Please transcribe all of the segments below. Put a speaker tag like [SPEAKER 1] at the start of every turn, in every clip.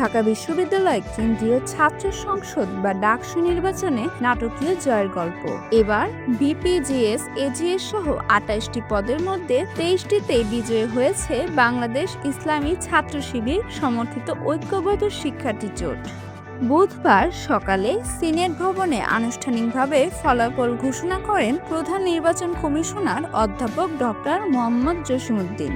[SPEAKER 1] ঢাকা বিশ্ববিদ্যালয় কেন্দ্রীয় ছাত্র সংসদ বা ডাকসু নির্বাচনে নাটকীয় জয়ের গল্প এবার বিপিজিএস এজিএস সহ আটাইশটি পদের মধ্যে তেইশটিতে বিজয়ী হয়েছে বাংলাদেশ ইসলামী ছাত্র শিবির সমর্থিত ঐক্যবদ্ধ শিক্ষার্থী জোট বুধবার সকালে সিনেট ভবনে আনুষ্ঠানিকভাবে ফলাফল ঘোষণা করেন প্রধান নির্বাচন কমিশনার অধ্যাপক ডক্টর মোহাম্মদ জসিমুদ্দিন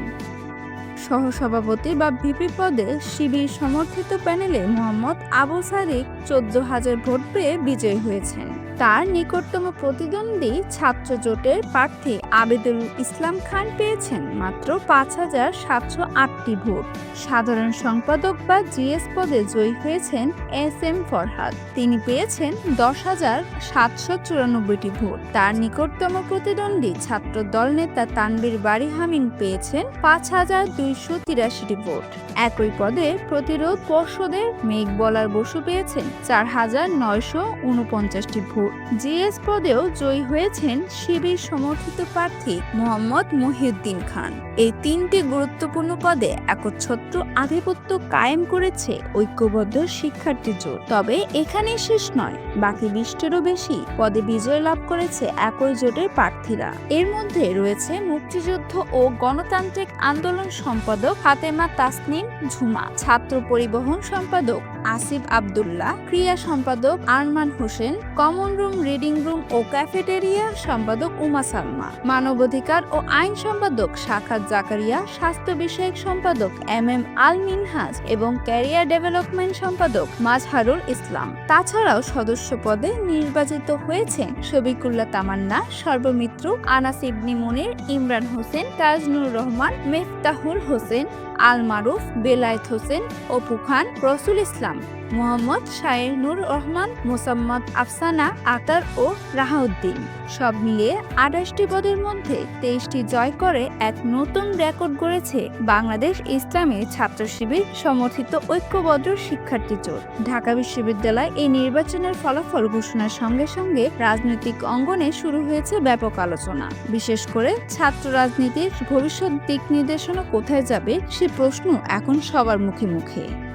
[SPEAKER 1] সহসভাপতি বা ভিপি পদে শিবির সমর্থিত প্যানেলে মোহাম্মদ আবু সারিক চোদ্দ হাজার ভোট পেয়ে বিজয়ী হয়েছেন তার নিকটতম প্রতিদ্বন্দ্বী ছাত্র জোটের প্রার্থী আবেদুল ইসলাম খান পেয়েছেন মাত্র পাঁচ হাজার সাতশো আটটি ভোট সাধারণ সম্পাদক বা জিএস পদে জয়ী হয়েছেন এস এম ফরহাদ তিনি পেয়েছেন দশ হাজার সাতশো চুরানব্বইটি ভোট তার নিকটতম প্রতিদ্বন্দ্বী ছাত্র দল নেতা তানবীর বাড়ি হামিন পেয়েছেন পাঁচ হাজার দুইশো তিরাশিটি ভোট একই পদে প্রতিরোধ পর্ষদের মেঘ বলার বসু পেয়েছেন চার হাজার নয়শো উনপঞ্চাশটি ভোট জিএস পদেও জয়ী হয়েছেন শিবির সমর্থিত প্রার্থী মোহাম্মদ মহিউদ্দিন খান এই তিনটি গুরুত্বপূর্ণ পদে একচ্ছত্র আধিপত্য কায়েম করেছে ঐক্যবদ্ধ শিক্ষার্থী জোট তবে এখানেই শেষ নয় বাকি বিশটিরও বেশি পদে বিজয় লাভ করেছে একই জোটের প্রার্থীরা এর মধ্যে রয়েছে মুক্তিযুদ্ধ ও গণতান্ত্রিক আন্দোলন সম্পাদক ফাতেমা তাসনিম ঝুমা ছাত্র পরিবহন সম্পাদক আসিফ আবদুল্লাহ ক্রিয়া সম্পাদক Arman Hossain common room reading room ও ক্যাফেটেরিয়ার সম্পাদক উমা সালমা মানবাধিকার ও আইন সম্পাদক শাখাত জাকারিয়া স্বাস্থ্য বিষয়ক সম্পাদক এম এম আল মিনহাজ এবং ক্যারিয়ার ডেভেলপমেন্ট সম্পাদক মাজহারুল ইসলাম তাছাড়াও সদস্য পদে নির্বাচিত হয়েছেন শবিকুল্লা তামান্না সর্বমিত্র আনাস ইবনি মুনির ইমরান হোসেন তাজনুর রহমান মেফতাহুল হোসেন আল মারুফ বেলায়েত হোসেন অপু খান রসুল ইসলাম ইসলাম মোহাম্মদ নুর রহমান মোসাম্মদ আফসানা আতার ও রাহাউদ্দিন সব মিলিয়ে আঠাশটি পদের মধ্যে তেইশটি জয় করে এক নতুন রেকর্ড গড়েছে বাংলাদেশ ইসলামের ছাত্র শিবির সমর্থিত ঐক্যবদ্ধ শিক্ষার্থী জোট ঢাকা বিশ্ববিদ্যালয় এই নির্বাচনের ফলাফল ঘোষণার সঙ্গে সঙ্গে রাজনৈতিক অঙ্গনে শুরু হয়েছে ব্যাপক আলোচনা বিশেষ করে ছাত্র রাজনীতির ভবিষ্যৎ দিক নির্দেশনা কোথায় যাবে সে প্রশ্ন এখন সবার মুখে মুখে